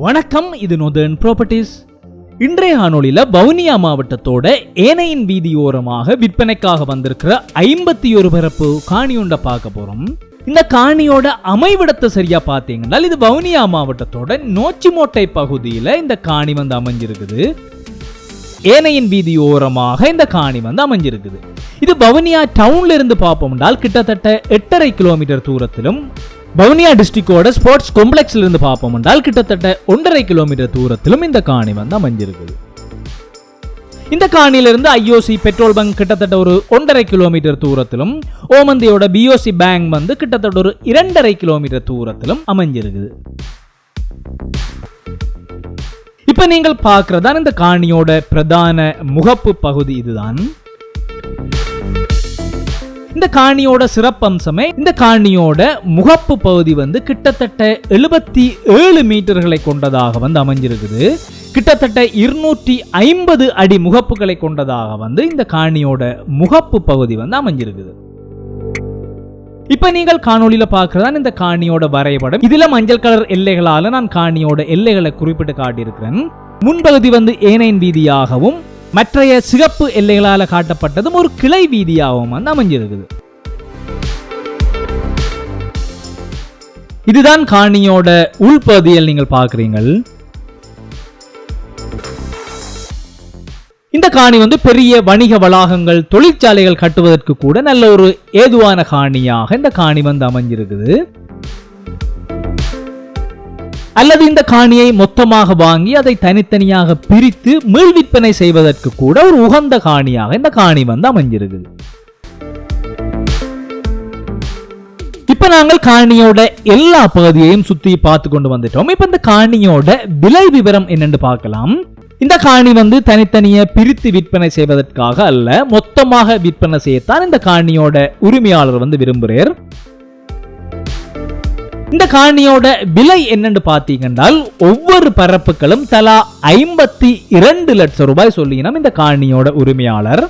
வணக்கம் இது northern properties இன்றைய காணொலியில் வவுனியா மாவட்டத்தோட ஏனையின் வீதியோரமாக விற்பனைக்காக வந்திருக்கிற ஐம்பத்தி ஒரு பரப்பு காணி பார்க்க போறோம். இந்த காணியோட அமைவிடத்தை சரியா பார்த்தீங்கன்னா இது வவுனியா மாவட்டத்தோட நோச்சிமோட்டை பகுதியில் இந்த காணி வந்து அமைஞ்சிருக்குது. ஏனையின் வீதி ஓரமாக இந்த காணி வந்து அமைஞ்சிருக்குது. இது வவுனியா டவுன்ல இருந்து பார்ப்போம்னால் கிட்டத்தட்ட எட்டரை கிலோமீட்டர் தூரத்திலும் வவுனியா டிஸ்ட்ரிக்டோட ஸ்போர்ட்ஸ் காம்ப்ளெக்ஸ்ல இருந்து பார்ப்போம் என்றால் கிட்டத்தட்ட ஒன்றரை கிலோமீட்டர் தூரத்திலும் இந்த காணி வந்து அமைஞ்சிருக்குது. இந்த காணியிலிருந்து ஐஓசி பெட்ரோல் பங்க் கிட்டத்தட்ட ஒரு ஒன்றரை கிலோமீட்டர் தூரத்திலும் ஓமந்தியோட பிஓசி பேங்க் வந்து கிட்டத்தட்ட ஒரு இரண்டரை கிலோமீட்டர் தூரத்திலும் அமைஞ்சிருக்குது. இப்போ நீங்கள் பார்க்குறதான் இந்த காணியோட பிரதான முகப்பு பகுதி இதுதான். இந்த காணியோட சிறப்பம்சமே இந்த காணியோட முகப்பு பகுதி வந்து கிட்டத்தட்ட எழுபத்தி ஏழு மீட்டர்களை கொண்டதாக வந்து அமைஞ்சிருக்குது. கிட்டத்தட்ட இருநூற்றி ஐம்பது அடி முகப்புகளை கொண்டதாக வந்து இந்த காணியோட முகப்பு பகுதி வந்து அமைஞ்சிருக்குது. இப்ப நீங்கள் காணொளியில பார்க்கறதான் இந்த காணியோட வரைபடம். இதுல மஞ்சள் கலர் எல்லைகளால நான் காணியோட எல்லைகளை குறிப்பிட்டு காட்டியிருக்கிறேன். முன்பகுதி வந்து ஏனையின் வீதியாகவும் மற்றைய சிகப்பு எல்லைகளால் காட்டப்பட்டதும் ஒரு கிளை வீதியாகவும் வந்து அமைஞ்சிருக்குது. இதுதான் காணியோட உள்பகுதியில் நீங்கள் பார்க்குறீங்கள். இந்த காணி வந்து பெரிய வணிக வளாகங்கள் தொழிற்சாலைகள் கட்டுவதற்கு கூட நல்ல ஒரு ஏதுவான காணியாக இந்த காணி வந்து அமைஞ்சிருக்குது. அல்லது இந்த காணியை மொத்தமாக வாங்கி அதை தனித்தனியாக பிரித்து மீள் விற்பனை செய்வதற்கு கூட ஒரு உகந்த காணியாக இந்த காணி வந்து அமைஞ்சிருக்குது. இப்ப நாங்கள் காணியோட எல்லா பகுதியையும் சுத்தி பார்த்து கொண்டு வந்துட்டோம். இப்ப இந்த காணியோட விலை விவரம் என்னன்னு பார்க்கலாம். இந்த காணி வந்து தனித்தனியே பிரித்து விற்பனை செய்வதற்காக அல்ல மொத்தமாக விற்பனை செய்யத்தான் இந்த காணியோட உரிமையாளர் வந்து விரும்புகிறார். இந்த காணியோட விலை என்னன்னு பார்த்தீங்கன்னா ஒவ்வொரு பரப்புகளும் தலா ஐம்பத்தி இரண்டு லட்சம் ரூபாய் சொல்லினோம் இந்த காணியோட உரிமையாளர்.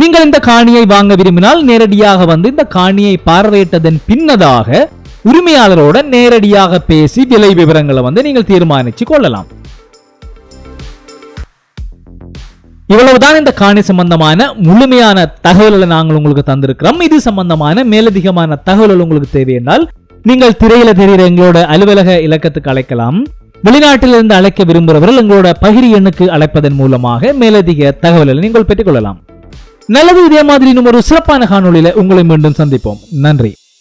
நீங்கள் இந்த காணியை வாங்க விரும்பினால் நேரடியாக வந்து இந்த காணியை பார்வையிட்டதன் பின்னதாக உரிமையாளரோட நேரடியாக பேசி விலை விவரங்களை வந்து நீங்கள் தீர்மானிச்சு கொள்ளலாம். இவ்வளவுதான் இந்த காணி சம்பந்தமான முழுமையான தகவல்களை நாங்கள் உங்களுக்கு தந்திருக்கிறோம். இது சம்பந்தமான மேலதிகமான தகவல்கள் உங்களுக்கு தேவை என்றால் நீங்கள் திரையில தெரிகிற எங்களோட அலுவலக இலக்கத்துக்கு அழைக்கலாம். வெளிநாட்டிலிருந்து அழைக்க விரும்புகிறவர்கள் எங்களோட பகிரி எண்ணுக்கு அழைப்பதன் மூலமாக மேலதிக தகவல்களை நீங்கள் பெற்றுக்கொள்ளலாம். நல்லது இதே மாதிரி இன்னும் ஒரு சிறப்பான காணொலியில உங்களை மீண்டும் சந்திப்போம். நன்றி.